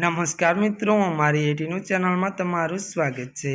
નમસ્કાર મિત્રો, અમારી એટીનું ચેનલમાં તમારું સ્વાગત છે.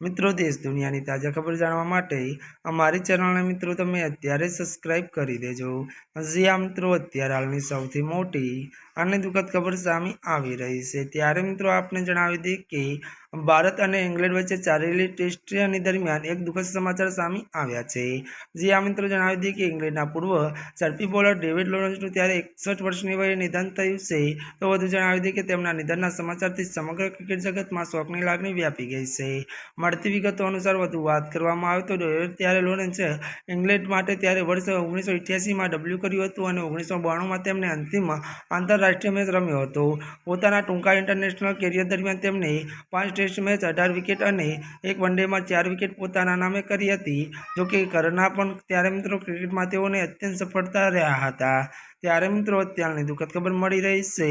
મિત્રો, દેશ દુનિયાની તાજા ખબર જાણવા માટે અમારી ચેનલને મિત્રો તમે અત્યારે સબસ્ક્રાઇબ કરી દેજો. હજી આ મિત્રો, અત્યારે હાલની સૌથી મોટી અને દુઃખદ ખબર સામે આવી રહી છે. ત્યારે મિત્રો, આપને જણાવી દઈએ કે ભારત અને ઇંગ્લેન્ડ વચ્ચે ચાલેલી ટેસ્ટની દરમિયાન એક દુઃખદ સમાચાર સામે આવ્યા છે. જે આ મિત્રો, જણાવી દઈએ કે ઇંગ્લેન્ડના પૂર્વ ઝડપી બોલર ડેવિડ લોરન્સનું ત્યારે એકસઠ વર્ષની વયે નિધન થયું છે. તો વધુ જણાવી દઈએ કે તેમના નિધનના સમાચારથી સમગ્ર ક્રિકેટ જગતમાં શોકની લાગણી વ્યાપી ગઈ છે. મળતી વિગતો અનુસાર વધુ વાત કરવામાં આવે તો ત્યારે લોરેન્સે ઇંગ્લેન્ડ માટે ત્યારે વર્ષ ઓગણીસો ઇઠ્યાસીમાં ડબલ્યુ કર્યું હતું અને ઓગણીસો બાણુંમાં તેમણે અંતિમ આંતરરાષ્ટ્રીય મેચ રમ્યો હતો. પોતાના ટૂંકા ઇન્ટરનેશનલ કેરિયર દરમિયાન તેમણે પાંચ ટેસ્ટ મેચ, અઢાર વિકેટ અને એક વનડેમાં ચાર વિકેટ પોતાના નામે કરી હતી. જોકે કરના પણ ત્યારે મિત્રો ક્રિકેટમાં તેઓને અત્યંત સફળતા રહ્યા હતા. ત્યારે મિત્રો અત્યારની દુઃખદ ખબર મળી રહી છે.